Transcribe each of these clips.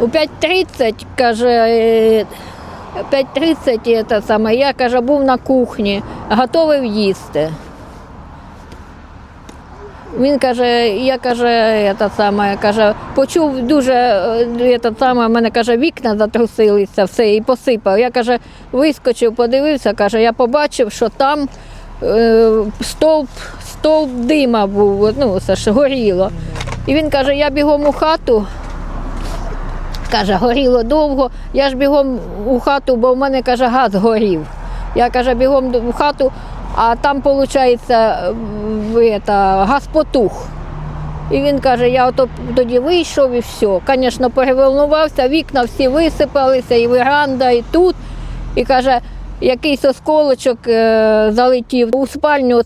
У 5.30, каже, е, 5.30 це саме, я каже, був на кухні, готовий їсти. Він каже, я каже, це саме, каже, почув дуже е, це саме, мене каже, вікна затрусилися, все, і посипав. Я каже, вискочив, подивився, каже, я побачив, що там е, стовп, стовп дима був, ну, це ж горіло. І він каже, я бігом у хату. Каже, горіло довго. Я ж бігом у хату, бо в мене каже, газ горів. Я каже, бігом в хату, а там, виходить, газ потух. І він каже, я ото тоді вийшов і все. Звісно, переволнувався, вікна всі висипалися, і веранда, і тут. І каже, якийсь осколочок е, залетів у спальню.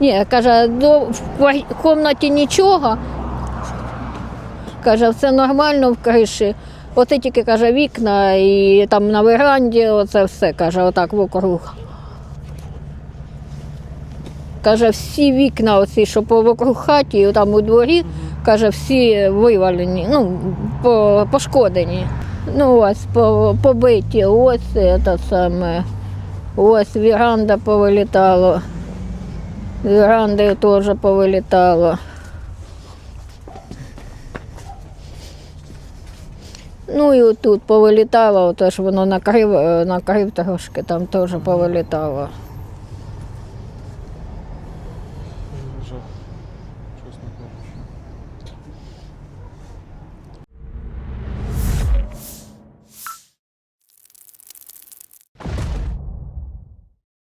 Ні, каже, в кімнаті нічого. Каже, все нормально в криші. Оце тільки каже, вікна і там на веранді, оце все каже, отак вокруг. Каже, всі вікна, оці, що по вокруг хаті, там у дворі, каже, всі вивалені, ну, по, пошкодені. Ну, ось по, побиті, ось це саме. Ось віранда повилітало. Віранди теж повилітало. Ну і тут повилітало, теж воно накрив, е, накрив трошки, там теж повилітало.